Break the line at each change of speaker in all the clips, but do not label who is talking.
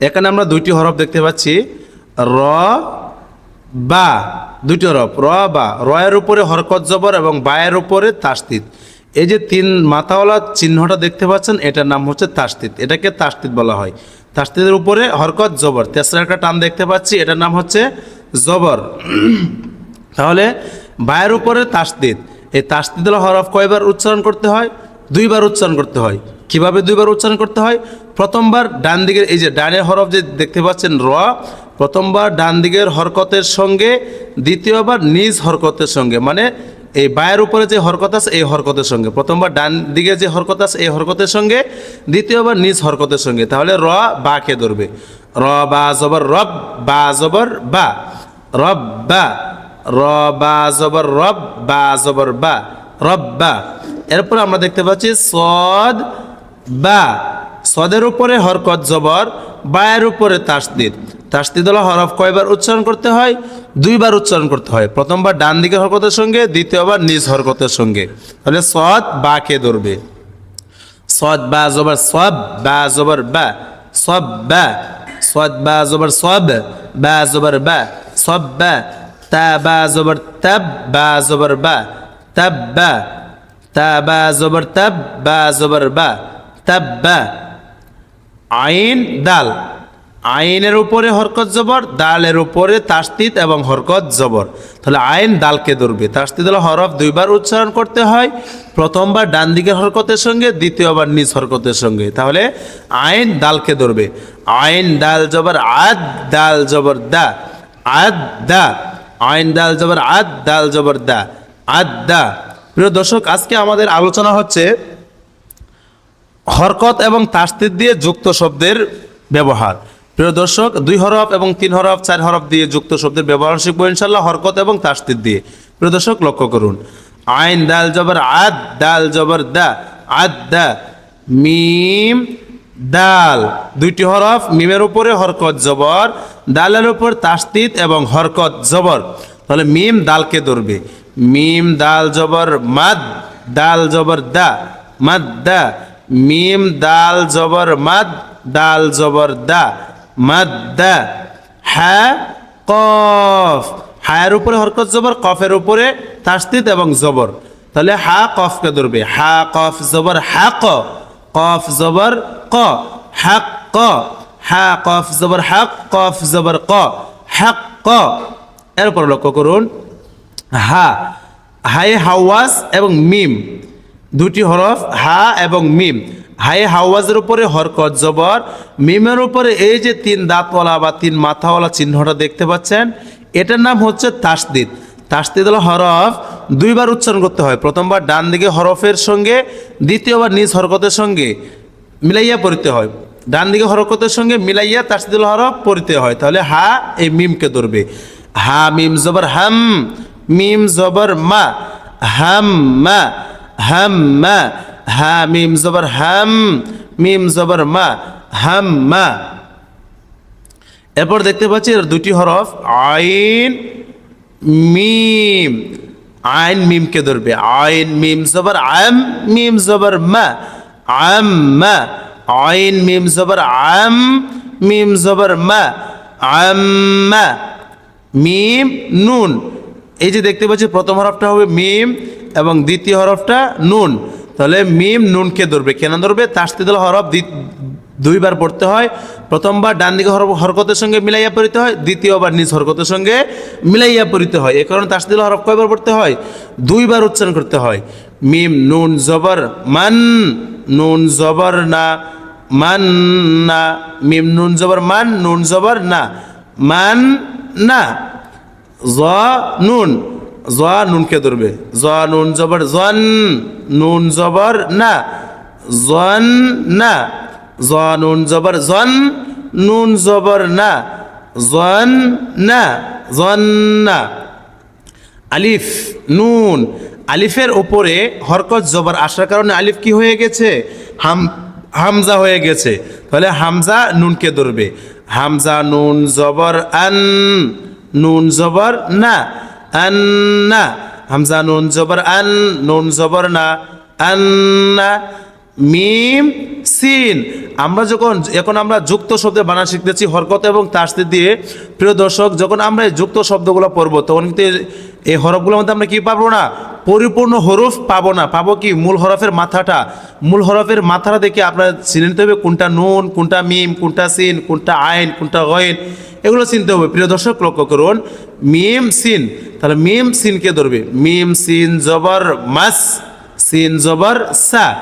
এখানে আমরা দুইটি হরফ দেখতে পাচ্ছি। র, বা, দুইটি হরফ। র, বা, রয়ের উপরে হরকত জবর এবং বায়ের উপরে তাস্তিত। এই যে তিন মাথাওয়ালা চিহ্নটা দেখতে পাচ্ছেন, এটার নাম হচ্ছে তাস্তিত। এটাকে তাস্তিত বলা হয়। তাস্তিদের উপরে হরকত জবর। তেসরা একটা টান দেখতে পাচ্ছি, এটার নাম হচ্ছে জবর। তাহলে বায়ের উপরে তাসদিদ এই তাসদিদ হরফ কয়বার উচ্চারণ করতে হয়? দুইবার উচ্চারণ করতে হয়। কীভাবে দুইবার উচ্চারণ করতে হয়? প্রথমবার ডান দিকের, এই যে ডানের হরফ যে দেখতে পাচ্ছেন র, প্রথমবার ডান দিকের হরকতের সঙ্গে, দ্বিতীয়বার নিজ হরকতের সঙ্গে মানে এই বায়ের উপরে যে হরকত আছে, এই হরকতের সঙ্গে। প্রথমবার ডান দিকে যে হরকত আছে, এই হরকতের সঙ্গে, দ্বিতীয়বার নিজ হরকতের সঙ্গে। তাহলে র বা কে ধরবে? র বা জবর রব, বা জবর বা। রব বা। র বা জবর রব, বা জবর বা। রব্বা এরপর আমরা দেখতে পাচ্ছি সদ বা সদের উপরে হরকত জবর, বায়ের উপরে তাসদিদ। তাসদিদ হলো হরফ কয়বার উচ্চারণ করতে হয়? দুইবার উচ্চারণ করতে হয়। প্রথমবার ডান দিকে হরকতের সঙ্গে, দ্বিতীয়বার নিজ হরকতের সঙ্গে। তাহলে সদ বা কে ধরবে? সদ বা জবর সব, বা জবর বা সব বা। সদ বা জবর সব, বা জবর বা সব বা। তা বা জবর তাব, বা জবর বা তব বা। তা বা জবর তাব, বা জবর বা। তব বা আইন, দাল। আইনের উপরে হরকত জবর, দালের উপরে তাস্তিত এবং হরকত জবর। তাহলে আইন দালকে ধরবে। তাস্তিত হলো হরফ দুইবার উচ্চারণ করতে হয়, প্রথমবার ডান দিকের হরকতের সঙ্গে, দ্বিতীয়বার নিজ হরকতের সঙ্গে। তাহলে আইন দালকে ধরবে। আইন, দাল, জবর, আদ, দাল, জবর, দা। আদ, দা। আইন, দাল, জবর, আদ, দাল, জবর, দা। আদ, দা। প্রিয় দর্শক, আজকে আমাদের আলোচনা হচ্ছে হরকত এবং তাস্তিদ দিয়ে যুক্ত শব্দের ব্যবহার। প্রিয় দর্শক, দুই হরফ এবং তিন হরফ, চার হরফ দিয়ে যুক্ত শব্দের ব্যবহার শিখব ইনশাল্লাহ হরকত এবং তাস্তিদ দিয়ে। প্রিয় দর্শক, লক্ষ্য করুন। আইন, দাল, জবর, আদ, দাল, জবর, দা, আদ, দা, মিম, দাল। দুইটি হরফ, মিমের উপরে হরকত, জবর। দালের উপর তাস্তিদ এবং হরকত, জবর। তাহলে মিম দালকে ধরবে। মিম, দাল, জবর, মাদ, দাল, জবর, দা, মাদ, দা। মিম, দাল, জবর, মাদ, দাল, জবর, দা, মাদ, দা হ্যাঁ কফ। হায়ের উপরে হরকত জবর, কফের উপরে তাস্তিত এবং জবর। তাহলে হা কফকে ধরবে। হা কফ জবর, হা ক। কফ জবর, ক। হ্যাক ক। হা কফ জবর হ্যাক কফ জবর, ক। হ্যাক ক। এরপর লক্ষ্য করুন। হা হাই হাওয়াজ এবং মিম। দুটি হরফ, হা এবং মিম। হাই হাওয়াজের উপরে হরকত জবর, মিমের উপরে এই যে তিন দাঁতওয়ালা বা তিন মাথাওয়ালা চিহ্নটা দেখতে পাচ্ছেন, এটার নাম হচ্ছে তাসদিদ। তাসদিদ হলো হরফ দুইবার উচ্চারণ করতে হয়। প্রথমবার ডান দিকে হরফের সঙ্গে, দ্বিতীয়বার নিজ হরকতের সঙ্গে মিলাইয়া পড়তে হয়। ডান দিকে হরকতের সঙ্গে মিলাইয়া তাসদিদুল হরফ পড়তে হয়। তাহলে হা এই মিমকে ধরবে। হা, মিম জবর, হাম, মিম জবর, মা, হাম, মা। হাম মা, হা, মিম জবর হাম, মিম জবর মা হাম্মা এরপর দেখতে পাচ্ছি দুটি হরফ, আইন, মিম। আইন মিমকে ধরবে। আইন, মিম জবর, আম, মিম জবর মা, আম মা। আইন, মিম জবর, আম, মিম জবর মা আম্মা মিম, নুন। এই যে দেখতে পাচ্ছি প্রথম হরফটা হবে মিম এবং দ্বিতীয় হরফটা নুন। তাহলে মিম নুনকে ধরবে। কেন ধরবে? তাস্তিদুল হরফ দুইবার পড়তে হয়। প্রথমবার ডান দিকে হরকতের সঙ্গে মিলাইয়া পড়িতে হয়। দ্বিতীয়বার নিজ হরকতের সঙ্গে মিলাইয়া পড়িতে হয়। এ কারণে তাস্তিদুল হরফ কয়বার পড়তে হয়? দুইবার উচ্চারণ করতে হয়। মিম নুন জবর মান, নুন জবর না, মান না। মিম নুন জবর মান, নুন জবর না, মান না। জ, নুন। জ নুনকে ধরবে? জ নুন জবর জন নুন জবর না জন না জ নুন জবর জন নুন জবর না জন না জন না। আলিফ, নুন। আলিফের ওপরে হরকত জবর আসার কারণে আলিফ কি হয়ে গেছে? হাম, হামজা হয়ে গেছে। তাহলে হামজা নুনকে ধরবে? হামজা নুন জবর আন, নুন জবর না। আন না হামজা নুন জবর আন, নুন জবর না, আন্না, মিম, সিন। আমরা যখন, এখন আমরা যুক্ত শব্দে বানা শিখতেছি হরকত এবং তাস্তি দিয়ে। প্রিয় দর্শক, যখন আমরা এই যুক্ত শব্দগুলো পড়ব, তখন কিন্তু এই- হরফগুলোর মধ্যে আমরা কি পাবো না? পরিপূর্ণ হরফ পাবো না। পাবো কি? মূল হরফের মাথাটা। মূল হরফের মাথাটা দেখে আপনার চিনে নিতে হবে কোনটা নুন, কোনটা মিম, কোনটা সিন, কোনটা আইন, কোনটা গয়েন এগুলো চিনতে হবে। প্রিয় দর্শক, লক্ষ্য করুন। মিম, সিন। তাহলে মিম, সিনকে ধরবে। মিম, সিন, জবর, মাস। সিন, জবর, সা।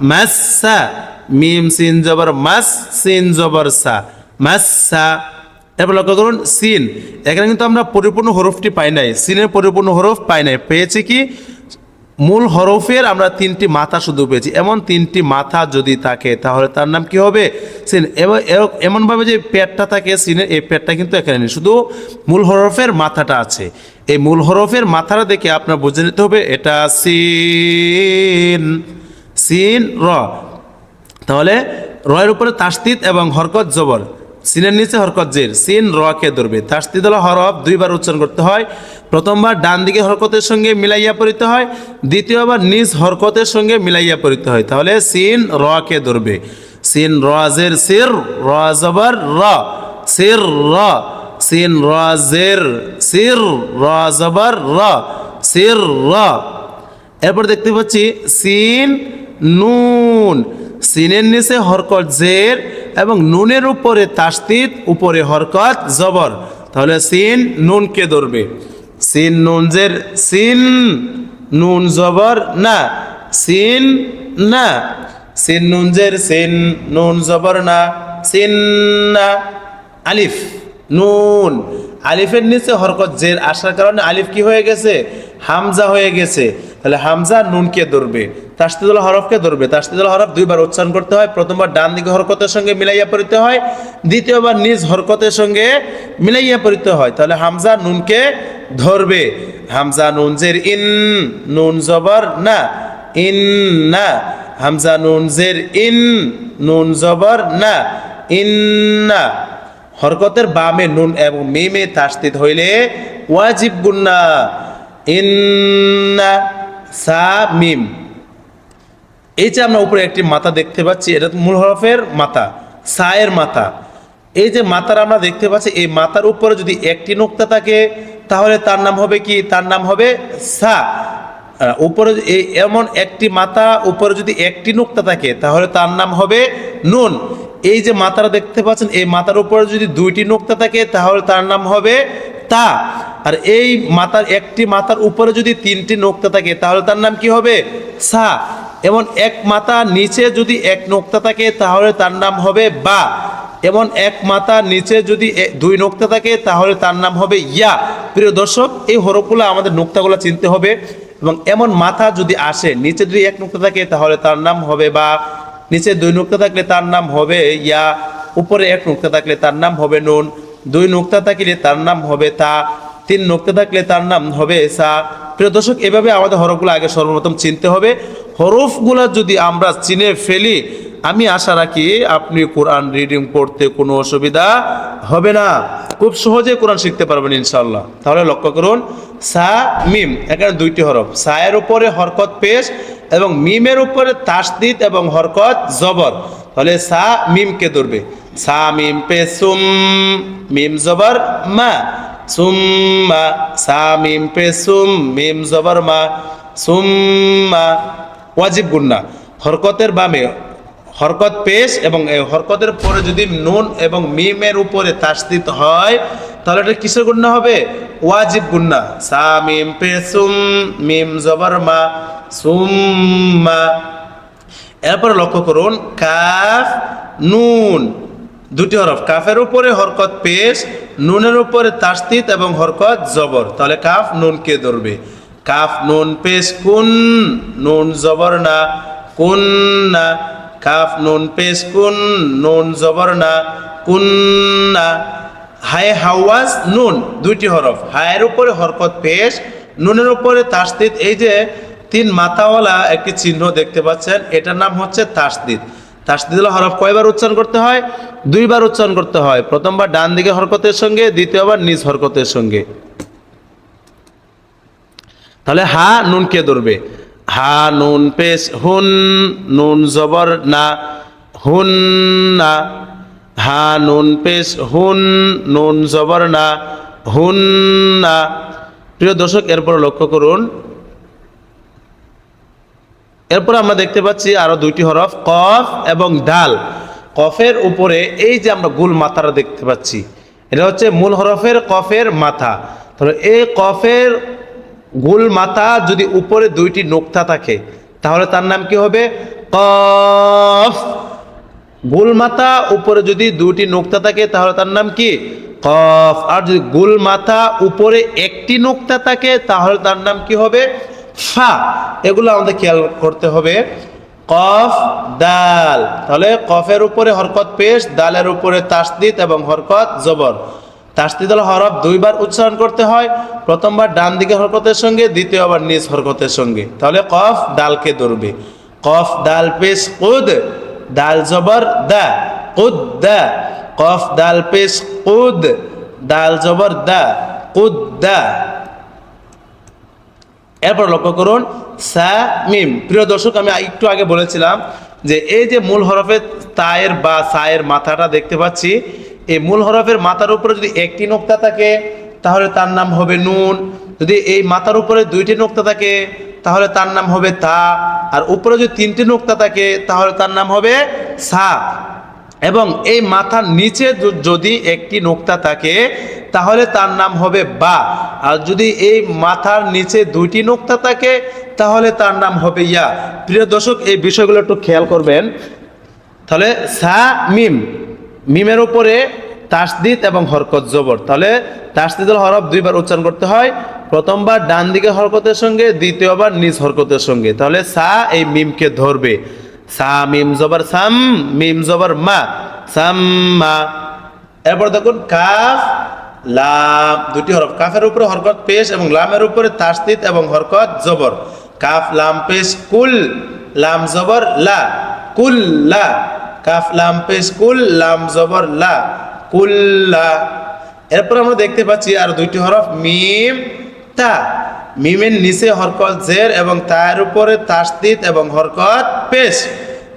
মাসা মিম, সিন, জবর, মাস। সিন, জবর, সা। মাসা এরপর লক্ষ্য করুন, সিন। এখানে কিন্তু আমরা পরিপূর্ণ হরফটি পাই নাই। সিনের পরিপূর্ণ হরফ পাই নাই। পেয়েছি কি? মূল হরফের আমরা তিনটি মাথা শুধু পেয়েছি। এমন তিনটি মাথা যদি থাকে, তাহলে তার নাম কি হবে? সিন। এমনভাবে যে পেটটা থাকে সিনের, এই পেটটা কিন্তু এখানে নেই। শুধু মূল হরফের মাথাটা আছে। এই মূল হরফের মাথাটা দেখে আপনার বুঝে নিতে হবে, এটা সিন। সিন, র। তাহলে রয়ের উপরে তাস্তিত এবং হরকত জবর। সিনের নিচে হরকত জের, সিন রকে ধরবে। তাস্তিত হলো হরফ দুইবার উচ্চারণ করতে হয়। প্রথমবার ডান দিকে হরকতের সঙ্গে মিলাইয়া পড়িতে হয়। দ্বিতীয়বার নিজ হরকতের সঙ্গে মিলাইয়া পড়িতে হয়। তাহলে সিন রকে ধরবে। সিন রাজের সির র জবর র। সির র। সিন রাজের সির র জবর র। সির র। এরপর দেখতে পাচ্ছি সিন, নুন। সিনের নিচে হরকত জের এবং নুনের উপরে তাস্তিত উপরে হরকত, জবর। তাহলে সিন নুনকে ধরবে। সিন নুন জের সিন নুন জবর না, সিন না। সিন নুন জের সিন নুন জবর না, সিন না। আলিফ, নুন। আলিফের নিচে হরকত জের আসার কারণে আলিফ কি হয়ে গেছে? হামজা হয়ে গেছে। তাহলে হামজা নুনকে ধরবে। তাস্তিদুল হরফকে ধরবে। তাস্তিদুল হরফ দুইবার উচ্চারণ করতে হয়। প্রথমবার ডান দিকে হরকতের সঙ্গে মিলাইয়া পড়িতে হয়। দ্বিতীয়বার নিজ হরকতের সঙ্গে মিলাইয়া পড়িতে হয়। তাহলে হামজা নুনকে ধরবে। হামজা নুন জের ইন, নুন জবর না, ইন না। হামজা নুন জের ইন, নুন জবর না ইন্না হরকতের বামে নুন এবং মিমে তাস্তিত হইলে ওয়াজিব গুন্না ইন্না সা, মিম। এই যে আমরা উপরে একটি মাথা দেখতে পাচ্ছি, এটা মূল হরফের মাথা, সায়ের মাথা। এই যে মাথার আমরা দেখতে পাচ্ছি, এই মাথার উপরে যদি একটি নোক্তা থাকে, তাহলে তার নাম হবে কি? তার নাম হবে সা। উপরে এই এমন একটি মাথা, উপরে যদি একটি নোক্তা থাকে, তাহলে তার নাম হবে নুন। এই যে মাথাটা দেখতে পাচ্ছেন, এই মাথার উপরে যদি দুইটি নোক্তা থাকে, তাহলে তার নাম হবে তা। আর এই মাথার একটি মাথার উপরে যদি তিনটি নোক্তা থাকে, তাহলে তার নাম কি হবে? সা। এমন এক মাথা নিচে যদি এক নোক্তা থাকে, তাহলে তার নাম হবে বা। এমন এক মাথা নিচে যদি দুই নোক্তা থাকে, তাহলে তার নাম হবে ইয়া। প্রিয় দর্শক, এই হরফগুলো আমাদের নোক্তাগুলো চিনতে হবে। এবং এমন মাথা যদি আসে, নিচে যদি এক নোক্তা থাকে, তাহলে তার নাম হবে বা। নিচে দুই নোক্তা থাকলে তার নাম হবে ইয়া। উপরে এক নোক্তা থাকলে তার নাম হবে নুন। দুই নোক্তা থাকলে তার নাম হবে তা। তিন নোক্তা থাকলে তার নাম হবে সা প্রিয় দর্শক, এভাবে আমাদের হরফগুলো আগে সর্বপ্রথম চিনতে হবে। হরফগুলো যদি আমরা চিনে ফেলি, আমি আশা রাখি আপনি কোরআন রিডিং পড়তে কোনো অসুবিধা হবে না। খুব সহজে কোরআন শিখতে পারবেন ইনশাল্লাহ তাহলে লক্ষ্য করুন, সা, মিম, এখানে দুইটি হরফ। সায়ের উপরে হরকত পেশ এবং মিমের উপরে তাসদিদ এবং হরকত জবর। তাহলে সা, মিমকে ধরবে। সা, মিম পে, সুম, মিম জবর, মা। সুম্মা সা মিম পে সুম, মিম জবর মা, সুম্মা, ওয়াজিব গুন্না। হরকতের বামে হরকত পেশ এবং এই হরকতের পরে যদি নুন এবং মিমের উপরে তাসদিত হয়, তাহলে এটা কিসের গুন্না হবে? ওয়াজিব গুন্না। সা মিম পে সুম, মিম জবর মা, সুম্মা। এরপরে লক্ষ্য করুন, কাফ, নুন। দুটি হরফ, কাফের উপরে হরকত পেশ, নুনের উপরে তাস্তিত এবং হরকত জবর। তাহলে কাফ নুনকে ধরবে? কাফ নুন পেশ কুন, নুন জবর না, কুন না। কাফ নুন পেশ কুন, নুন জবর না, কুন না। হায় হাওয়াজ নুন, দুইটি হরফ। হায়ের উপরে হরকত পেশ, নুনের উপরে তাস্তিত। এই যে তিন মাথাওয়ালা একটি চিহ্ন দেখতে পাচ্ছেন, এটার নাম হচ্ছে তাসদিদ তাসদিদ হরফ কয়বার উচ্চারণ করতে হয়? দুইবার উচ্চারণ করতে হয়। প্রথমবার ডান দিকে হরকতের সঙ্গে, দ্বিতীয়বার নিজ হরকতের সঙ্গে। তাহলে হা নুনকে ধরবে? হা নুন পেশ, হুন, নুন জবর, না। হুন, না। হা নুন পেশ, হুন, নুন জবর, না। হুন, না। প্রিয় দর্শক, এরপর লক্ষ্য করুন। এরপর আমরা দেখতে পাচ্ছি আরও দুইটি হরফ, কফ এবং ডাল। কফের উপরে এই যে আমরা গুল মাথাটা দেখতে পাচ্ছি, এটা হচ্ছে মূল হরফের কফের মাথা। তাহলে এই কফের গুল মাথা যদি উপরে দুইটি নোক্তা থাকে, তাহলে তার নাম কি হবে? কফ। গুল মাথা উপরে যদি দুটি নোক্তা থাকে, তাহলে তার নাম কি? কফ। আর যদি গুল মাথা উপরে একটি নোক্তা থাকে, তাহলে তার নাম কি হবে? ফা, এগুলো আমাদের খেয়াল করতে হবে। কফ, দাল। তাহলে কফের উপরে হরকত পেশ, দালের উপরে তাসদিদ এবং হরকত জবর। তাসদিদ হলো হরফ, দুইবার উচ্চারণ করতে হয়। প্রথমবার ডান দিকে হরকতের সঙ্গে, দ্বিতীয়বার নিজ হরকতের সঙ্গে। তাহলে কফ ডালকে ধরবে। কফ ডাল পেশ, কুদ। দাল জবর, দা। কুদ, দা। কফ, দাল পেশ, কুদ। দাল জবর, দা। কুদ, দা। এরপর লক্ষ্য করুন সা মিম প্রিয় দর্শক, আমি একটু আগে বলেছিলাম যে এই যে মূল হরফের তায়ের বা সায়ের মাথাটা দেখতে পাচ্ছি, এই মূল হরফের মাথার উপরে যদি একটি নোক্তা থাকে, তাহলে তার নাম হবে নুন। যদি এই মাথার উপরে দুইটি নোক্তা থাকে, তাহলে তার নাম হবে তা। আর উপরে যদি তিনটি নোক্তা থাকে, তাহলে তার নাম হবে সা। এবং এই মাথার নিচে যদি একটি নোক্তা থাকে, তাহলে তার নাম হবে বা। আর যদি এই মাথার নিচে দুইটি নোক্তা থাকে, তাহলে তার নাম হবে ইয়া। প্রিয় দর্শক, এই বিষয়গুলো একটু খেয়াল করবেন। তাহলে সা, মিম। মিমের উপরে তাসদিদ এবং হরকত জবর। তাহলে তাসদিদুল হরফ দুইবার উচ্চারণ করতে হয়। প্রথমবার ডান দিকে হরকতের সঙ্গে, দ্বিতীয়বার নিজ হরকতের সঙ্গে। তাহলে সা এই মিমকে ধরবে। সা জবর, সাম, মিম, জবর, মা। সাম্মা এরপর দেখুন কাফ, লাম। দুটি হরফ। কাফের উপরে হরকত, পেশ এবং লামের উপরে তাসদিদ এবং হরকত, জবর। কাফ, লাম, পেশ, কুল, লাম, জবর, লা। কুল, লা। কাফ, লাম, পেশ, কুল, লাম, জবর, লা। কুল্লা এরপর আমরা দেখতে পাচ্ছি আর দুইটি হরফ, মিম, তা। মিমের নিচে হরকত জের এবং তার উপরে তাসদিদ এবং হরকত পেশ।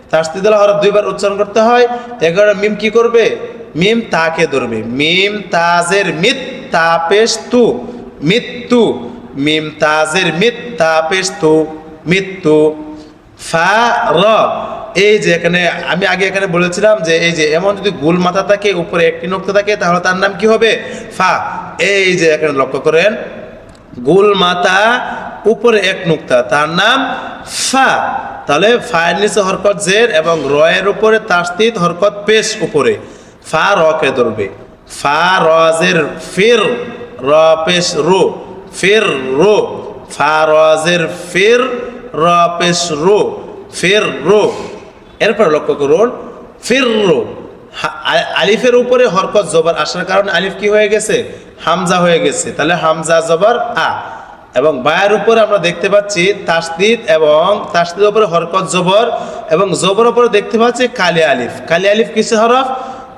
তাসদিদ হলো হরফ দুইবার উচ্চারণ করতে হয়। এগারো মিম কি করবে? মিম তাকে ধরবে। মিম তাজের মিত তা পেশ তু। মৃত্যু মিম তাজের মিত তা পেশ তু। মৃত্যু ফা, র। এই যে এখানে আমি আগে এখানে বলেছিলাম যে এই যে এমন যদি গুল মাথা থাকে, উপরে একটি নোক্তা থাকে, তাহলে তার নাম কি হবে? ফা। এই যে এখানে লক্ষ্য করেন। গুল মাথা, উপরে এক নুক্তা। তার নাম ফা। তাহলে ফায়ের নিচে হরকত জের এবং রয়ের উপরে তাস্তিত হরকত পেশ উপরে। ফা রকে ধরবে। ফা রজের ফির, র পেশ রো। ফির রো। ফা রজের ফির, র পেশ রো। ফির রো। এরপর লক্ষ্য করুন। ফির রো। আলিফের উপরে হরকত জবর আসার কারণে আলিফ কি হয়ে গেছে? হামজা হয়ে গেছে। তাহলে হামজা জবর আ। এবং বায়ের উপরে আমরা দেখতে পাচ্ছি তাসদিদ এবং তাসদিদের উপরে হরকত জবর এবং জবর উপরে দেখতে পাচ্ছি কালি আলিফ। কালি আলিফ কিসে হরফ?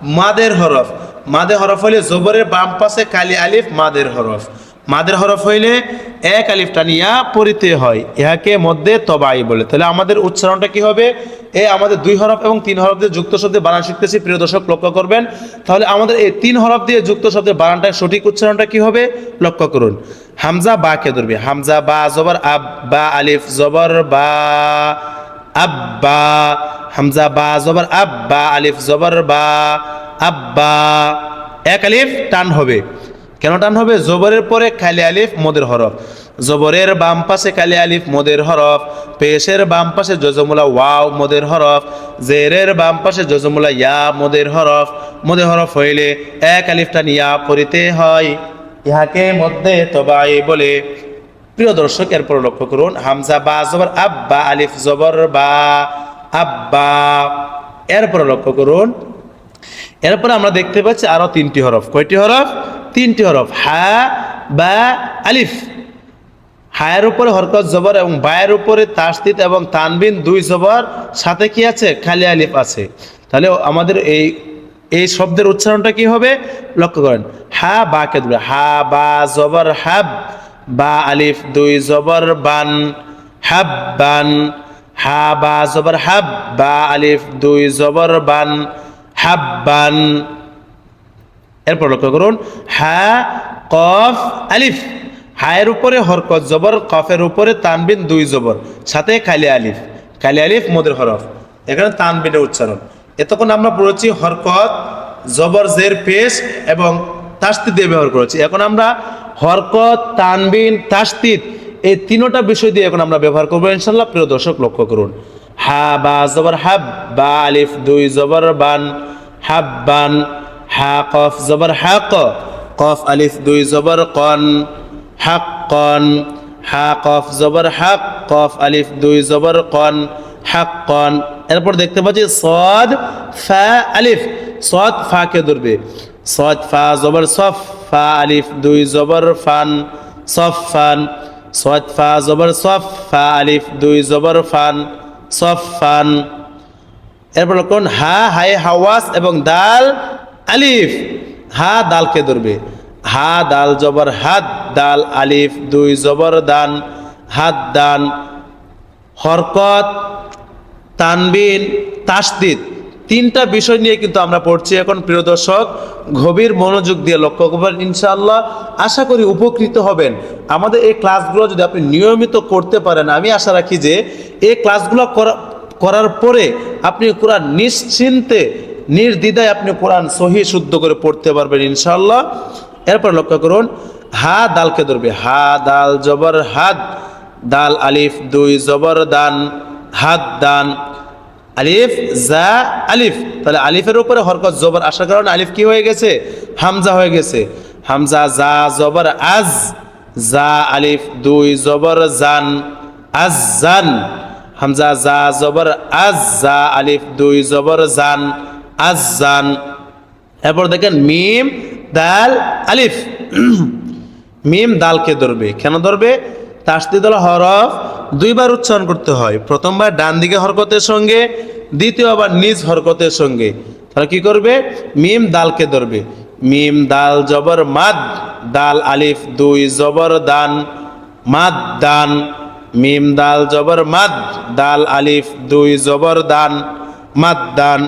মাদের হরফ। মাদের হরফ হলে জবরের বাম পাশে কালি আলিফ, মাদের হরফ। মাদের হরফ হইলে এক আলিফ টানিয়া পরিতে হয়। ইহাকে মধ্যে তবাই বলে। তাহলে আমাদের উচ্চারণটা কি হবে? এ আমাদের দুই হরফ এবং তিন হরফ দিয়ে যুক্ত শব্দে বানান শিখতেছি। প্রিয় দর্শক, লক্ষ্য করবেন। তাহলে আমাদের এই তিন হরফ দিয়ে যুক্ত শব্দের বানানটা সঠিক উচ্চারণটা কি হবে? লক্ষ্য করুন। হামজা বা কে ধরবে? হামজা বা, জবর আব বা, আলিফ, জবর বা আব্বা হামজা বা, জবর আব্বা আলিফ, জবর বা আব্বা এক আলিফ টান হবে। কেন টান হবে? জবরের পরে খালি আলিফ, মদের হরফ। জবরের বাম পাশে কালি আলিফ, মদের হরফ। পেশের বাম পাশে জজমুলা ওয়াও, মদের হরফ। জেরের বাম পাশে জজমুলা ইয়া, মদের হরফ। মদের হরফ হইলে এক আলিফটা ইয়া পড়িতে হয়। ইহাকে মধ্যে তবাই বলে। প্রিয় দর্শক, এরপর লক্ষ্য করুন, হামজা বা জবর, আব্বা, আলিফ, জবর, বা, আব্বা। এরপর লক্ষ্য করুন, এরপরে আমরা দেখতে পাচ্ছি আরও তিনটি হরফ। কয়টি হরফ? তিনটি হরফ, হা, বা, আলিফ। হায়ের উপরে হরকত, জবর এবং বায়ের উপরে তাসদিদ এবং তানবিন দুই জবর, সাথে কি আছে? খালি আলিফ আছে। তাহলে আমাদের এই এই শব্দের উচ্চারণটা কি হবে? লক্ষ্য করেন। হা, বা কে দেবে হা, বা, জবর, হাব। বা, আলিফ, দুই জবর, বান, হাব, বান। হা, বা, জবর, হাব। বা, আলিফ, দুই জবর, বান হাব্বান এরপর লক্ষ্য করুন, হা, কফ, আলিফ। হায়ের উপরে হরকত জবর, কফের উপরে তানবিন দুই জবর। সাথে কালি আলিফ। কালি আলিফ, মোদের হরফ। এখানে তানবিনের উচ্চারণ। এতক্ষণ আমরা পড়েছি হরকত, জবর, জের, পেশ এবং তাস্তিদ দিয়ে ব্যবহার করেছি। এখন আমরা হরকত, তানবিন, তাস্তিদ এই তিনোটা বিষয় দিয়ে এখন আমরা ব্যবহার করব ইনশাল্লাহ প্রিয় দর্শক, লক্ষ্য করুন। হা, বা, জবর, হাব, বা, আলিফ, দুই জবর, বান হাব্বান হা কফ, জবর হাক কফ, আলিফ, দুই, জবর, কন। হাক্কন হা কফ, জবর হাক কফ, আলিফ, দুই, জবর, কন। হাক্কন এরপর দেখতে পাচ্ছি সদ, ফা, আলিফ। সদ, ফা কে ধরবে? সদ, ফা, জবর, সফ, ফা, আলিফ, দুই, জবর, ফান। সফ, ফান। সদ, ফা, জবর, সফ, ফা, আলিফ, দুই, জবর, ফান। সফ, ফান। এরপর কোন হা হাই হাওয়াস এবং দাল। আলিফ, হা দালকে ধরবে। হা দাল জবর, হাত দাল আলিফ, দুই জবর দান, হাত দান, হরকত, তানবিন, তাসদিদ। তিনটা বিষয় নিয়ে কিন্তু আমরা পড়ছি এখন, প্রিয় দর্শক। গভীর মনোযোগ দিয়ে লক্ষ্য করবেন, ইনশাআল্লাহ। আশা করি উপকৃত হবেন। আমাদের এই ক্লাসগুলো যদি আপনি নিয়মিত করতে পারেন, আমি আশা রাখি যে, এই ক্লাসগুলো করা- করার পরে আপনি কোরআন নিশ্চিন্তে নির্দ্বিধায় আপনি কোরআন সহি, শুদ্ধ করে পড়তে পারবেন ইনশাল্লাহ এরপর লক্ষ্য করুন, হা দালকে ধরবে। হা দাল জবর হাত দাল আলিফ, দুই জবর দান হাত দান, আলিফ, জা, আলিফ। তাহলে আলিফের উপরে হরকত জবর আসার কারণে আলিফ কি হয়ে গেছে? হামজা হয়ে গেছে। হামজা, জা, জবর, আজ। জা, আলিফ, দুই জবর, জান, আজ, জান। হামজা, জা, জবর, আজ। জা, আলিফ, দুই জবর, জান। আজ জান এরপর দেখেন মিম, দাল, আলিফ। মিম দালকে ধরবে। কেন ধরবে? তাসদিদুল হরফ দুইবার উচ্চারণ করতে হয়। প্রথমবার ডান দিকে হরকতের সঙ্গে, দ্বিতীয়বার নিজ হরকতের সঙ্গে। তাহলে কি করবে? মিম দালকে ধরবে। মিম, দাল, জবর, মাদ। দাল, আলিফ, দুই, জবর, দান, মাদ, দান। মিম, দাল, জবর, মাদ। দাল, আলিফ, দুই, জবর, দান, মাদ, দান।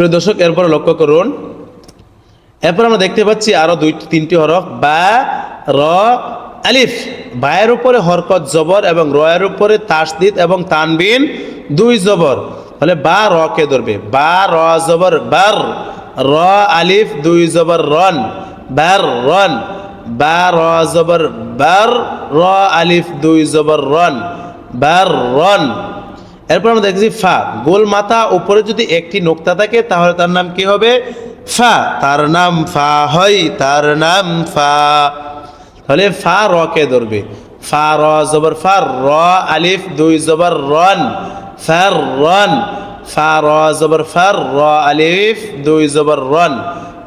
প্রিয় দর্শক, এরপর লক্ষ্য করুন। এরপর আমরা দেখতে পাচ্ছি আরও দুই, তিনটি হরফ, বা, র, আলিফ। বায়ের উপরে হরকত জবর এবং রয়ের উপরে তাসদিদ এবং তানবিন দুই জবর। তাহলে বা, র কে ধরবে? বা, র জবর, বার। র, আলিফ, দুই জবর, রন। বার, রন। বা, র জবর, বার। র, আলিফ, দুই জবর, রন। বার, রন। এরপর আমরা দেখছি ফা। গোল মাথা উপরে যদি একটি নোক্তা থাকে, তাহলে তার নাম কি হবে? ফা। তার নাম ফা হয়, তার নাম ফা। তাহলে ফা র কে ধরবে? ফা, র জবর ফা, র আলিফ, দুই জবর রন। ফার রন। ফা, র জবর ফার র আলিফ, দুই জবর রন।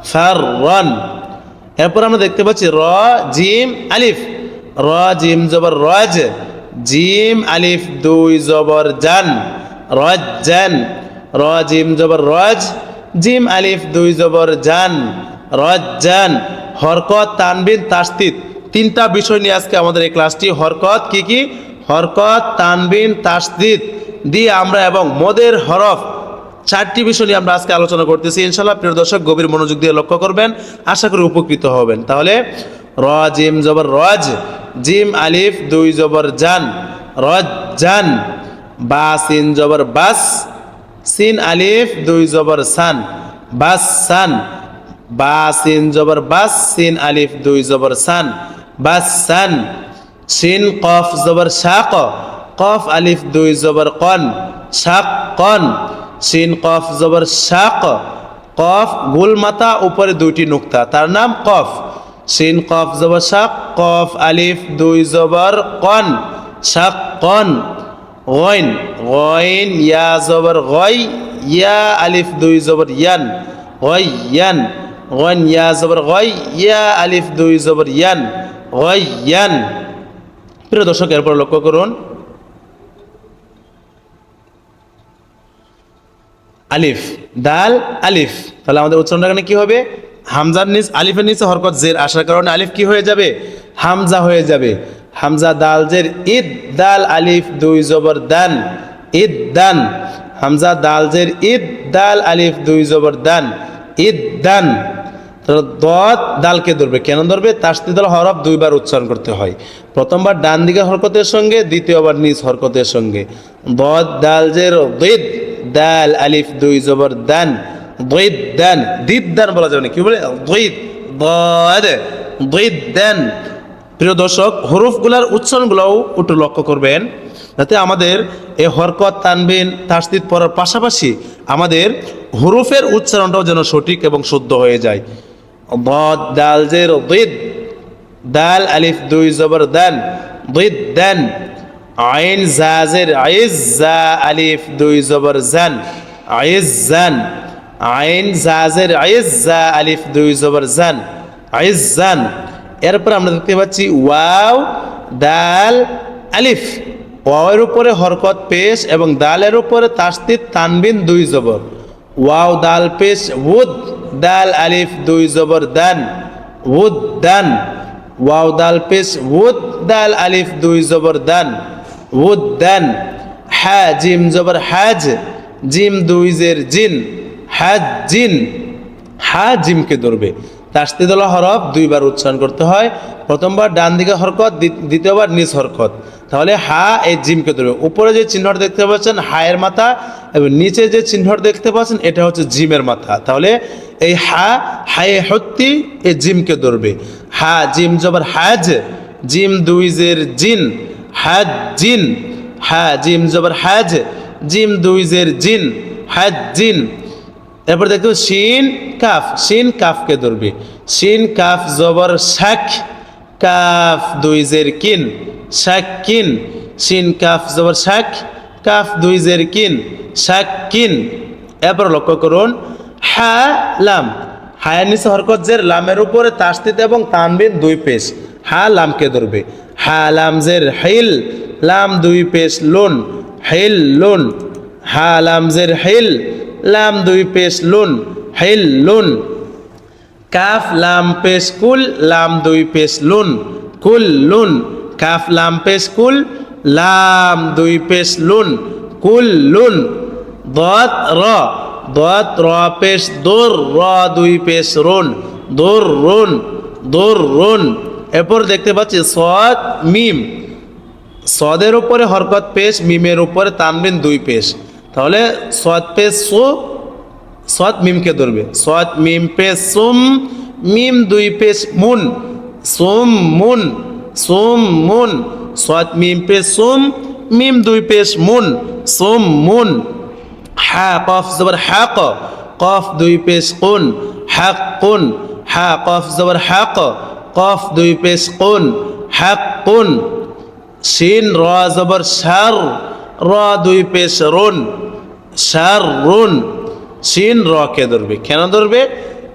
ফার রন। এরপর আমরা দেখতে পাচ্ছি র, জিম, আলিফ। র, জিম, জবর, রজ। জিম, আলিফ, দুই, জবর, জান। রজ, জান। র জিম জবর, রজ। জিম, আলিফ, দুই, জবর, জান। রজ, জান। হরকত তানবিন তাস্তিত। তিনটা বিষয় নিয়ে আজকে আমাদের এই ক্লাসটি। হরকত কি কি? হরকত তানবিন তাসদিদ দিয়ে আমরা এবং মদের হরফ। চারটি বিষয় নিয়ে আমরা আজকে আলোচনা করতেছি। ইনশাল্লাহ প্রিয় দর্শক, গভীর মনোযোগ দিয়ে লক্ষ্য করবেন। আশা করি উপকৃত হবেন। তাহলে র, জিম জবর রজ, জিম আলিফ, দুই জবর জান, রজ জান, বা সিন জবর বাস, সিন আলিফ, দুই জবর সান, বাস সান, বা সিন জবর বাস, সিন আলিফ, দুই জবর সান, বাস সান, সিন কফ জবর শাক, কফ আলিফ, দুই জবর কন, শাক কন, সিন কফ জবর শাক, কফ গুল মাথা উপরে দুইটি নুক্তা, তার নাম কফ। সিন কফ জবর শাক কফ, আলিফ, দুই জবর কন শাক কন, গইন গইন, ইয়া জবর গই, ইয়া, আলিফ, দুই জবর ইয়ান, গই, ইয়ান, গইন, ইয়া জবর গই, ইয়া, আলিফ, দুই জবর ইয়ান, গই, ইয়ান। প্রিয় দর্শক, এরপর লক্ষ্য করুন। আলিফ, দাল, আলিফ। তাহলে আমাদের উচ্চারণটা এখানে কি হবে? হামজার নিচ, আলিফের নিচে হরকত জের আসার কারণে আলিফ কি হয়ে যাবে? হামজা হয়ে যাবে। হামজা দাল জের, ঈদ দাল আলিফ, দুই জবর দান। ঈদ দান। হামজা দাল জের, ঈদ দাল আলিফ, দুই জবর দান। ঈদ দান। দত দালকে ধরবে। কেন ধরবে? তাস্তিদল হরফ দুইবার উচ্চারণ করতে হয়। প্রথমবার ডান দিকে হরকতের সঙ্গে, দ্বিতীয়বার নিজ হরকতের সঙ্গে। দত দাল জের দিদ দাল আলিফ, দুই জবর দান। দ্বৈদান দ্বিদান বলা যাবে না, কি বলে? দ্বৈত প্রিয় দর্শক, হরুফগুলার উচ্চারণগুলোও একটু লক্ষ্য করবেন, যাতে আমাদের এ হরকত, তানবিন, তাসদিদ পড়ার পাশাপাশি আমাদের হরুফের উচ্চারণটাও যেন সঠিক এবং শুদ্ধ হয়ে যায়। বদ জের আলিফ, দুই আইন, জা আলিফ, দুই আইন জাজের আইজ আলিফ দুই জবর জান আইজ জান এরপর আমরা দেখতে পাচ্ছি ওয়াও, দাল, আলিফ। ওয়াওয়ের উপরে হরকত পেশ এবং দালের উপরে তাস্তিদ, তানবিন দুই জবর। ওয়াও, দাল পেশ, উদ, দাল, আলিফ দুই জবর দান, উদ, দান। ওয়াও, দাল পেশ, উদ, দাল, আলিফ দুই জবর দান, উদ, দান। হা, জিম জবর হাজ, জিম দুই জের জিন। হাজ জিন হা জিমকে ধরবে তাস্তিদুল হরফ দুইবার উচ্চারণ করতে হয়। প্রথমবার ডান দিকে হরকত, দ্বিত- দ্বিতীয়বার নিজ হরকত। তাহলে হা এই জিমকে ধরবে। উপরে যে চিহ্নটা দেখতে পাচ্ছেন, হায়ের মাথা এবং নিচে যে চিহ্নটা দেখতে পাচ্ছেন, এটা হচ্ছে জিমের মাথা। তাহলে এই হা, হায়ে হত্যি এই জিমকে ধরবে। হা, জিম জবর হাজ, জিম দুই জের জিন হাজ জিন হা, জিম জবর হাজ, জিম দুই জের জিন হাজ জিন এরপর দেখো শিন, কাফ। শিন, কাফকে ধরবে। সিন কাফ, জবর, শাক, কাফ দুই জের কিন। শাক, কিন। শিন, কাফ, জবর, শাক, কাফ দুই জের কিন। শাক, কিন। এরপর লক্ষ্য করুন, হা, লাম। হায়ের নিচে হরকত জের, লামের উপরে তাস্তিত এবং তানবিন দুই পেশ। হা, লামকে ধরবে। হা, লাম জের, হিল। লাম দুই পেশ, লোন। Hill, loan. হা, লাম জের, হিল। লাম দুই পেশ লুন, হিল লুন। কাফ লাম পেশ কুল, লাম দুই পেশ লুন, কুল লুন। কাফ লাম পেশ কুল, লাম দুই পেশ লুন, কুল লুন। দত র দত র পেশ দোর, র দুই পেশ রুন, দোর রুন দোর রুন। এরপর দেখতে পাচ্ছি সৎ মিম। সদের উপরে হরকত পেশ, মিমের উপরে তানবিন দুই পেশ। তাহলে সদ পেশ সু সদ মিমকে ধরবে? সদ মিম পেশ সুম, মিম দুই পেশ মুন। সুম মুন। সুম, মুন। সদ মিম পেশ সুম, মিম দুই পেশ মুন। সুম, মুন। হা কফ জবর হাক কফ দুই পেশ কুন। হাক কুন। হা কফ জবর হাক কফ দুই পেশ কুন। হাক কুন। শিন, র জবর সার র দুই পেশ রুন সার রুন শিন রকে ধরবে। কেন ধরবে?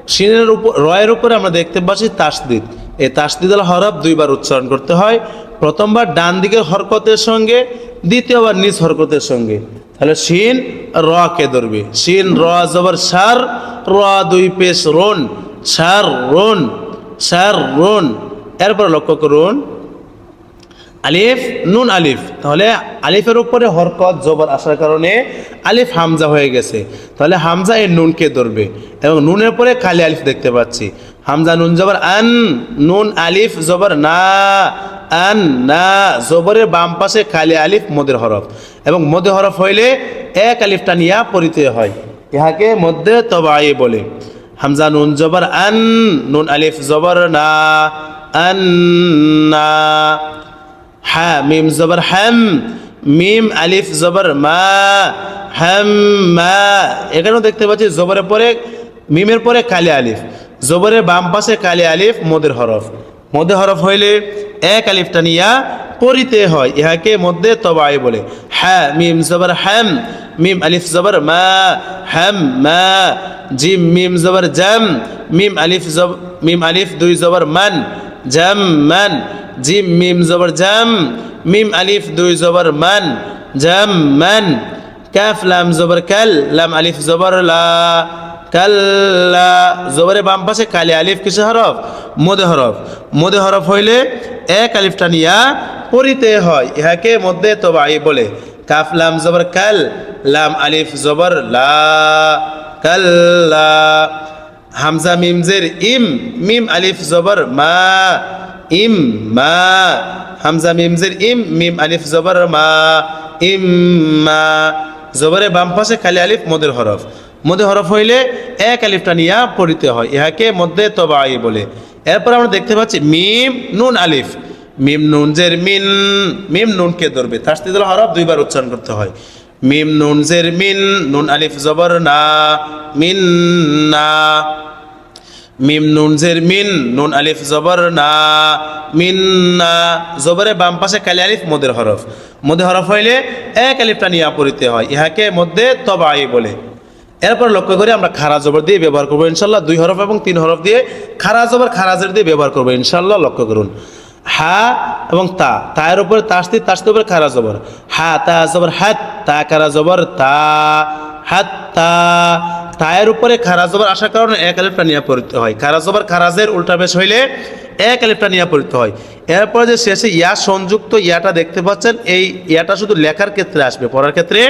শিনের উপর, রয়ের উপরে আমরা দেখতে পাচ্ছি তাসদিদ। এই তাসদিদ আল হরফ দুইবার উচ্চারণ করতে হয়। প্রথমবার ডান দিকের হরকতের সঙ্গে, দ্বিতীয়বার নিজ হরকতের সঙ্গে। তাহলে শিন রকে ধরবে। শিন র জবর সার র দুই পেশ রুন সার রুন সার রুন এরপর লক্ষ্য করুন। আলিফ, নুন আলিফ। তাহলে আলিফের উপরে হরকত, জবর আসার কারণে আলিফ হামজা হয়ে গেছে। তাহলে হামজা এই নুনকে ধরবে। এবং নুনের পরে খালি আলিফ দেখতে পাচ্ছি। হামজা, নুন, জবর, আন, নুন, আলিফ, জবর, না, আন, না, জবরের বাম পাশে খালি আলিফ, মদের হরফ। এবং মধ্যে হরফ হইলে এক আলিফটা নিয়া পরিচয় হয়। ইহাকে মধ্যে তবাই বলে। হামজা, নুন, জবর, আন, নুন, আলিফ, জবর, না, আন, না। হা, মিম জবর হাম, মিম আলিফ জবর মা, হাম মা, এখানেও দেখতে পাচ্ছি জবরের পরে, মিমের পরে কালি আলিফ, জবরের বাম পাশে কালি আলিফ, মদের হরফ। মধ্যে হরফ হইলে এক আলিফটা নিয়া পরিতে হয়, ইহাকে মধ্যে তবাই বলে। হ্যাঁ মিম জবর হ্যাম মিম আলিফ জবর মা হ্যাম মা, জিম, মিম জবর জাম, মিম আলিফ জব, মিম আলিফ দুই জবর মান, জাম মান জিম, মিম, জবর জাম। মিম, আলিফ, দুই, জবর মান। জাম, মান। কাফ, লাম, জবর কাল। লাম, আলিফ, জবর লা। কাল্লা জবরে বাম পাশে কালি আলিফ কিসে হরফ? মদে হরফ। মদে হরফ হইলে এক আলিফটা নিয়া পড়িতে হয়। ইহাকে মধ্যে তবাই বলে। কাফ, লাম, জবর কাল। লাম, আলিফ, জবর লা। কাল্লা হামজা, মিমজের ইম। মিম, আলিফ, জবর মা। ইম মা হামজা মিম জের ইম মিম আলিফ জবর মা ইম মা বাম পাশে খালি আলিফ, মদের হরফ। মধ্যে হরফ হইলে এক আলিফটা নিয়া পড়িতে হয়। ইহাকে মধ্যে তবাই বলে। এরপর আমরা দেখতে পাচ্ছি মিম, নুন, আলিফ। মিম, নুন, জের, মিন। মিম, নুনকে ধরবে। তাস্তিদুল হরফ দুইবার উচ্চারণ করতে হয়। মিম, নুন, জের, মিন। নুন, আলিফ, জবর, না। মিন, না। মিম নুন জের মিন, নুন আলিফ জবর না, মিন না, জবরে বাম পাশে কালি আলিফ, মদের হরফ। মদের হরফ হইলে এক আলিফটা নিয়ে পড়িতে হয়, ইহাকে মধ্যে তবাই বলে। এরপর লক্ষ্য করে আমরা খারা জবর দিয়ে ব্যবহার করব, ইনশাল্লাহ দুই হরফ এবং তিন হরফ দিয়ে খারা জবর খারাজের দিয়ে ব্যবহার করব, ইনশাল্লাহ লক্ষ্য করুন। হা এবং তা তায়ের উপরে তাসতি তাসতির উপরে খারা জবর। হা, তা জবর, হাত, তা খারা জবর, তা, হাত, তা তায়ের উপরে খারা জবর আসার কারণে এক আলিফটা নিয়ে পড়তে হয়। খারা জবর খারাজের উল্টা বেশ হইলে এক আলিফটা নিয়ে পড়তে হয়। এরপরে যে শেষে ইয়া সংযুক্ত ইয়াটা দেখতে পাচ্ছেন, এই ইয়াটা শুধু লেখার ক্ষেত্রে আসবে, পড়ার ক্ষেত্রে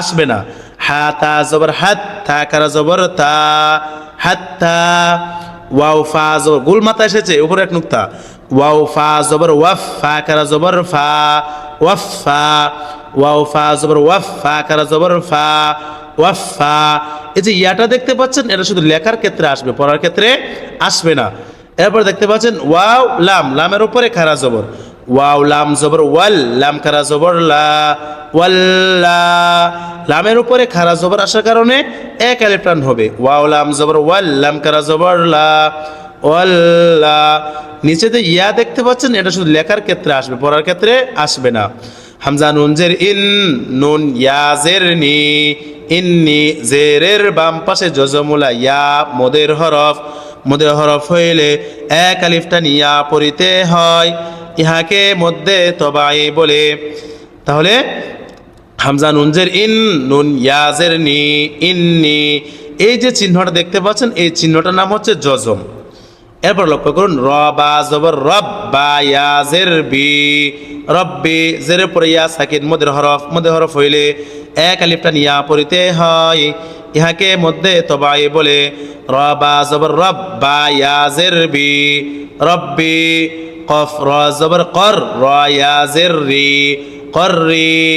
আসবে না। হা তা জবর হাত তা কারা জবর তা হাত তা ওয়াও, ফা, জবর, গুল মাথা এসেছে, উপরে এক নুক্তা। ওয়াও, ফা, জবর, ওয়াফ, ফা কারা জবর, ফা, ওয়াফ, ফা, ওয়াও, ফা, জবর, ওয়াফ, ফা কারা জবর, ফা ওয়াফ। এই যে ইয়াটা দেখতে পাচ্ছেন, এটা শুধু লেখার ক্ষেত্রে আসবে, পড়ার ক্ষেত্রে আসবে না। এরপর দেখতে পাচ্ছেন, ওয়াও, লাম, লামের উপরে খারা জবর। ওয়াও, লাম, জবর, ওয়াল, লাম, খারা জবর, লা ওয়াল্লা লামের উপরে খারা জবর আসার কারণে এক আলিফ হবে। ওয়াও, লাম, জবর, ওয়াল, লাম, খারা জবর, লা ওয়াল্লা নিচেতে ইয়া দেখতে পাচ্ছেন, এটা শুধু লেখার ক্ষেত্রে আসবে, পড়ার ক্ষেত্রে আসবে না। হামজা নুন জের ইন নুন ইয়া জের নি। ইন্নি জেরের বাম পাশে জজমুলা ইয়া, মোদের হরফ। মোদের হরফ হইলে এক আলিফটা নিয়া পড়িতে হয়। ইহাকে মধ্যে তবাই বলে। তাহলে হামজা নুনজের ইন, নুন ইয়াজের নি, ইন্নি। এই যে চিহ্নটা দেখতে পাচ্ছেন, এই চিহ্নটার নাম হচ্ছে জজম এরপর লক্ষ্য করুন র বা জবর রব বা ইয়াজের বি। রব্বি জের পরে ইয়া মদের হরফ মদের হরফ হইলে এক আলিফটা নিয়া পড়িতে হয়। ইহাকে মধ্যে তবাই বলে র বা জবর রব বা ইয়াজের বি। রব্বি কফ র জবর কর, র ইয়াজের রি, কর